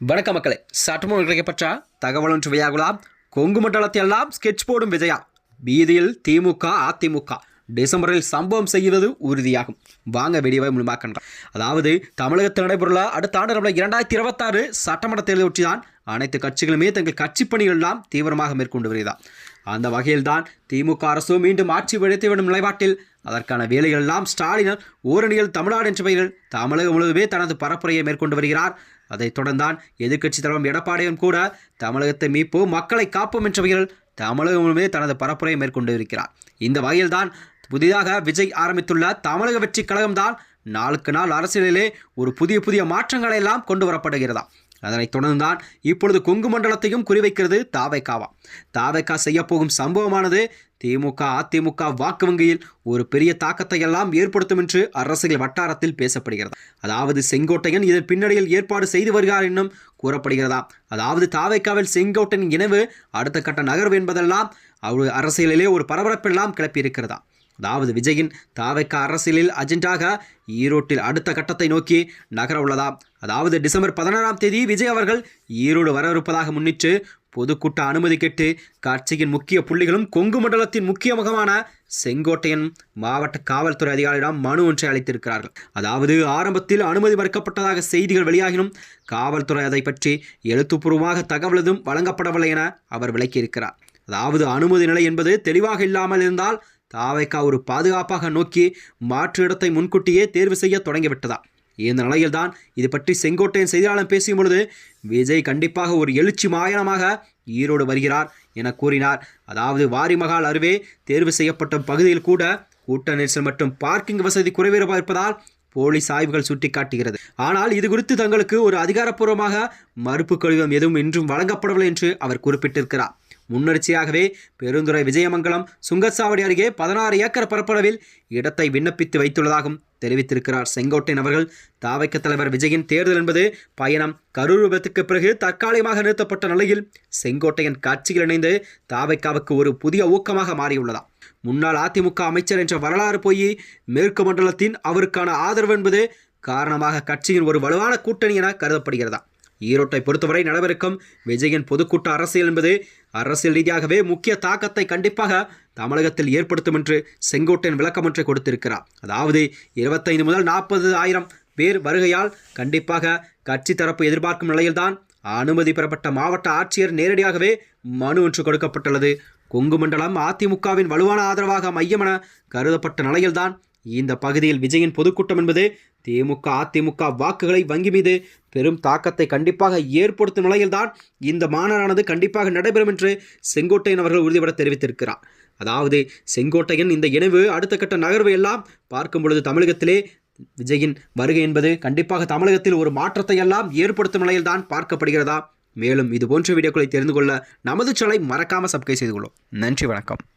வணக்க மக்களே சட்டமும் கிடைக்கப்பட்ட தகவல் ஒன்று கொங்கு மண்டலத்தையெல்லாம் ஸ்கெட்ச் போடும் விஜயா. பீதியில் திமுக அதிமுக. டிசம்பரில் சம்பவம் செய்வது உறுதியாகும். வாங்க வெடிவை முழுமாக்கின்றார் அதாவது தமிழகத்தில் நடைபெறுள்ள அடுத்த ஆண்டு நம்மள இரண்டாயிரத்தி இருபத்தாறு சட்டமன்ற தேர்தலை ஒட்டிதான் அனைத்து கட்சிகளுமே தங்கள் கட்சி பணிகள் எல்லாம் தீவிரமாக மேற்கொண்டு வருகிறார் அந்த வகையில்தான் திமுக அரசு மீண்டும் ஆட்சி விடும் நிலைப்பாட்டில் அதற்கான வேலைகள் எல்லாம் ஸ்டாலினர் ஓரணியில் தமிழ்நாடு என்ற பெயரில் தமிழகம் முழுவதுமே தனது பரப்புரையை மேற்கொண்டு வருகிறார். அதைத் தொடர்ந்தான் எதிர்க்கட்சி தலைவர் எடப்பாடியும் கூட தமிழகத்தை மீட்போம் மக்களை காப்போம் என்ற பெயரில் தமிழகம் முழுவதுமே தனது பரப்புரையை மேற்கொண்டு இருக்கிறார். இந்த வகையில்தான் புதிதாக விஜய் ஆரம்பித்துள்ள தமிழக வெற்றி கழகம்தான் நாளுக்கு நாள் அரசியலிலே ஒரு புதிய புதிய மாற்றங்களை எல்லாம் கொண்டு வரப்படுகிறதா அதனைத் தொடர்ந்துதான் இப்பொழுது கொங்கு மண்டலத்தையும் குறிவைக்கிறது தாவைக்காவா. தாவைக்கா செய்யப்போகும் சம்பவமானது திமுக அதிமுக வாக்கு வங்கியில் ஒரு பெரிய தாக்கத்தை எல்லாம் ஏற்படுத்தும் என்று அரசியல் வட்டாரத்தில் பேசப்படுகிறது. அதாவது செங்கோட்டையன் இதன் பின்னணியில் ஏற்பாடு செய்து வருகிறார் என்னும் கூறப்படுகிறதா. அதாவது தாவைக்காவில் செங்கோட்டையன் இணைவு அடுத்த கட்ட நகர்வு என்பதெல்லாம் அவர் அரசியலிலே ஒரு பரபரப்பெல்லாம் கிளப்பியிருக்கிறதா. அதாவது விஜயின் தாவைக்க அரசியலில் அஜெண்டாக ஈரோட்டில் அடுத்த கட்டத்தை நோக்கி நகர உள்ளதா அதாவது டிசம்பர் பதினாறாம் தேதி விஜய் அவர்கள் ஈரோடு வரவிருப்பதாக முன்னிட்டு பொதுக்கூட்ட அனுமதி கேட்டு கட்சியின் முக்கிய புள்ளிகளும் கொங்கு மண்டலத்தின் முக்கிய முகமான செங்கோட்டையன் மாவட்ட காவல்துறை அதிகாரியிடம் மனு ஒன்றை அளித்திருக்கிறார்கள். அதாவது ஆரம்பத்தில் அனுமதி மறுக்கப்பட்டதாக செய்திகள் வெளியாகினும் காவல்துறை அதை பற்றி எழுத்துப்பூர்வமாக தகவல் எதுவும் வழங்கப்படவில்லை என அவர் விளக்கியிருக்கிறார். அதாவது அனுமதி நிலை என்பது தெளிவாக இல்லாமல் இருந்தால் தாவைக்கா ஒரு பாதுகாப்பாக நோக்கி மாற்று இடத்தை முன்கூட்டியே தேர்வு செய்ய தொடங்கிவிட்டதா? இந்த நிலையில்தான் இது பற்றி செங்கோட்டையன் செய்தியாளர் பேசியும் பொழுது விஜய் கண்டிப்பாக ஒரு எழுச்சி மாயனமாக ஈரோடு வருகிறார் என கூறினார். அதாவது வாரிமகால் அருவே தேர்வு செய்யப்பட்ட பகுதியில் கூட கூட்ட நெரிசல் மற்றும் பார்க்கிங் வசதி குறைவாக இருப்பதால் போலீஸ் ஆய்வுகள் சுட்டிக்காட்டுகிறது. ஆனால் இது குறித்து தங்களுக்கு ஒரு அதிகாரப்பூர்வமாக மறுப்பு கடிதம் எதுவும் இன்றும் வழங்கப்படவில்லை என்று அவர் குறிப்பிட்டிருக்கிறார். முன்னெச்சரிக்கையாகவே பெருந்துறை விஜயமங்கலம் சுங்கச்சாவடி அருகே பதினாறு ஏக்கர் பரப்பளவில் இடத்தை விண்ணப்பித்து வைத்துள்ளதாகவும் தெரிவித்திருக்கிறார். செங்கோட்டையன் அவர்கள் தாவைக்க தலைவர் விஜயின் தேர்தல் என்பது பயணம் கரூர் விபத்துக்கு பிறகு தற்காலிகமாக நிறுத்தப்பட்ட நிலையில் செங்கோட்டையன் கட்சியில் இணைந்து தாவைக்காவுக்கு ஒரு புதிய ஊக்கமாக மாறியுள்ளதா முன்னாள் அதிமுக அமைச்சர் என்ற வரலாறு போய் மேற்கு மண்டலத்தின் அவருக்கான ஆதரவு என்பது காரணமாக கட்சியின் ஒரு வலுவான கூட்டணி என கருதப்படுகிறதா ஈரோட்டை பொறுத்தவரை நடவிருக்கும் விஜயின் பொதுக்கூட்ட அரசியல் என்பது அரசியல் ரீதியாகவே முக்கிய தாக்கத்தை கண்டிப்பாக தமிழகத்தில் ஏற்படுத்தும் என்று செங்கோட்டையன் விளக்கம் ஒன்றை கொடுத்திருக்கிறார். அதாவது இருபத்தைந்து முதல் நாற்பது ஆயிரம் பேர் வருகையால் கண்டிப்பாக கட்சி தரப்பு எதிர்பார்க்கும் நிலையில்தான் அனுமதி பெறப்பட்ட மாவட்ட ஆட்சியர் நேரடியாகவே மனு ஒன்று கொடுக்கப்பட்டுள்ளது. கொங்கு மண்டலம் அதிமுகவின் வலுவான ஆதரவாக மையம் என கருதப்பட்ட நிலையில்தான் இந்த பகுதியில் விஜயின் பொதுக்கூட்டம் என்பது திமுக அதிமுக வாக்குகளை வங்கி மீது பெரும் தாக்கத்தை கண்டிப்பாக ஏற்படுத்தும் நிலையில்தான் இந்த மாநாடானது கண்டிப்பாக நடைபெறும் என்று செங்கோட்டையன் அவர்கள் உறுதிபட தெரிவித்திருக்கிறார். அதாவது செங்கோட்டையன் இந்த இணைவு அடுத்த கட்ட நகர்வு எல்லாம் பார்க்கும் பொழுது தமிழகத்திலே விஜயின் வருகை என்பது கண்டிப்பாக தமிழகத்தில் ஒரு மாற்றத்தை எல்லாம் ஏற்படுத்தும் நிலையில்தான் பார்க்கப்படுகிறதா? மேலும் இது போன்ற வீடியோக்களை தெரிந்து கொள்ள நமது சேனலை மறக்காமல் சப்ஸ்கிரைப் செய்து கொள்ளும். நன்றி வணக்கம்.